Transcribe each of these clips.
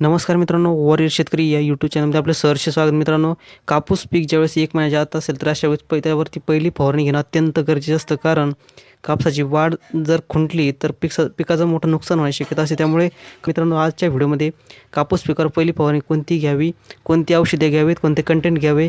नमस्कार मित्रांनो वॉरियर शेतकरी या यूट्यूब चॅनलमध्ये आपलं सहर्ष स्वागत. मित्रांनो कापूस पीक ज्यावेळेस एक महिन्याच्या आत असेल तर अशा वेळेस त्यावरती पहिली फवारणी घेणं अत्यंत गरजेचं असतं. कारण कापसाची वाढ जर खुंटली तर पिक पिकाचं मोठं नुकसान होण्याची शक्यता असते. त्यामुळे मित्रांनो आजच्या व्हिडिओमध्ये कापूस पिकावर पहिली फवारणी कोणती घ्यावी कोणती औषधे घ्यावीत कोणते कंटेंट घ्यावे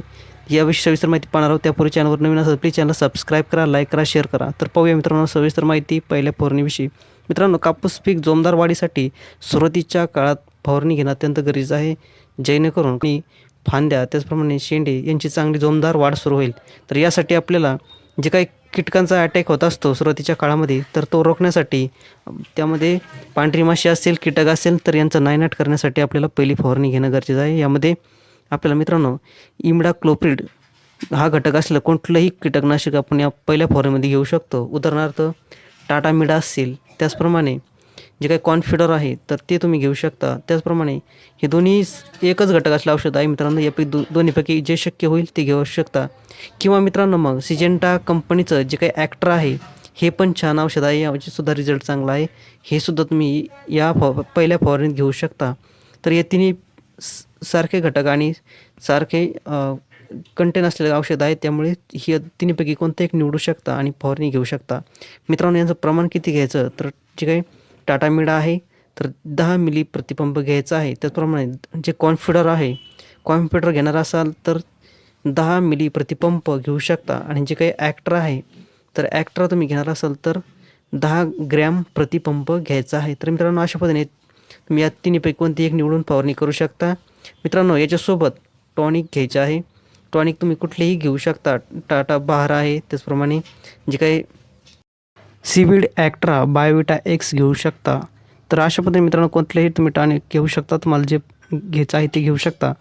याविषयी सविस्तर माहिती पाहणार आहोत. त्यापूर्वी चॅनलवर नवीन असेल प्लीज चॅनल सबस्क्राईब करा लाईक करा शेअर करा. तर पाहूया मित्रांनो सविस्तर माहिती पहिल्या फवारणीविषयी. मित्रांनो कापूस पीक जोमदार वाढीसाठी सुरुवातीच्या काळात फवारणी घेणं अत्यंत गरजेचं आहे. जेणेकरून की फांद्या त्याचप्रमाणे शेंडे यांची चांगली जोमदार वाढ सुरू होईल. तर यासाठी आपल्याला जे काही कीटकांचा अटॅक होत असतो सुरुवातीच्या काळामध्ये तर तो रोखण्यासाठी त्यामध्ये पांढरी माशी असेल कीटक असेल तर यांचा नायनाट करण्यासाठी आपल्याला पहिली फवारणी घेणं गरजेचं आहे. यामध्ये आपल्याला मित्रांनो इमडा क्लोप्रिड हा घटक असलं कोणतंही कीटकनाशक आपण या पहिल्या फवारणीमध्ये घेऊ शकतो. उदाहरणार्थ टाटा मिडा असेल त्याचप्रमाणे जे काही कॉन्फिडर आहे तर ते तुम्ही घेऊ शकता. त्याचप्रमाणे हे दोन्ही एकच घटक असलं औषध आहे मित्रांनो. यापैकी दो दोन्हीपैकी जे शक्य होईल ते घेऊ शकता. किंवा मित्रांनो मग सिजेंटा कंपनीचं जे काही ॲक्टर आहे हे पण छान औषध आहे. याचे सुद्धा रिझल्ट चांगला आहे. हे सुद्धा तुम्ही या फॉ पहिल्या फवारणीत घेऊ शकता. तर या तिन्ही स- सारखे घटक आणि सारखे कंटेन असलेले औषध आहे त्यामुळे ही तिन्हीपैकी कोणतं एक निवडू शकता आणि फवारणी घेऊ शकता. मित्रांनो यांचं प्रमाण किती घ्यायचं? तर जे काही टाटा मिडा आहे तर दहा मिली प्रतिपंप घ्यायचा आहे. त्याचप्रमाणे जे कॉम्प्युटर आहे कॉम्प्युटर घेणार असाल तर दहा मिली प्रतिपंप घेऊ शकता. आणि जे काही ॲक्टर आहे तर ॲक्टर तुम्ही घेणार असाल तर दहा ग्रॅम प्रतिपंप घ्यायचा आहे. तर मित्रांनो अशा पद्धतीने तुम्ही या तिन्हीपैकी कोणती एक निवडून फवारणी करू शकता. मित्रांनो याच्यासोबत टॉनिक घ्यायचे आहे. टॉनिक तुम्ही कुठलेही घेऊ शकता. टाटा बहार आहे त्याचप्रमाणे जे काही सीविड ॲक्ट्रा बायोविटा एक्स घेऊ शकता. तर अशा पद्धतीने मित्रांनो कोणतेही तुम्ही टॉनिक घेऊ शकता तुम्हाला जे घ्यायचं आहे ते घेऊ शकता.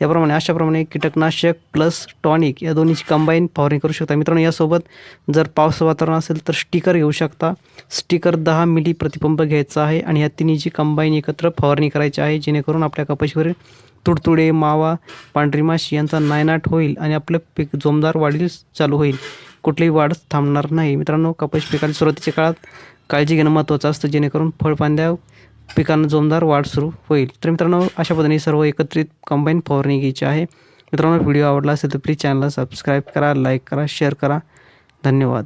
याप्रमाणे अशाप्रमाणे कीटकनाशक प्लस टॉनिक या दोन्हीची कंबाईन फवारणी करू शकता. मित्रांनो यासोबत जर पावस वातावरण असेल तर स्टिकर घेऊ शकता. स्टिकर दहा मिली प्रतिपंप घ्यायचा आहे आणि या तिन्हीची कंबाईन एकत्र फवारणी करायची आहे जेणेकरून आपल्या कपाशीवरील तुडतुडे मावा पांढरी माशी यांचा नायनाट होईल आणि आपलं पीक जोमदार वाढील चालू होईल. कुठलीही वाढ थांबणार नाही. मित्रांनो कपाशी पिकाला सुरुवातीच्या काळात काळजी घेणं महत्त्वाचं असतं जेणेकरून फळफांद्या पिकांना जोमदार वाढ सुरू होईल. तर मित्रांनो अशा पद्धतीने सर्व एकत्रित कंबाईन फवारणी घ्यायची आहे. मित्रांनो व्हिडिओ आवडला असेल तर प्लीज चॅनलला सबस्क्राईब करा लाईक करा शेअर करा. धन्यवाद.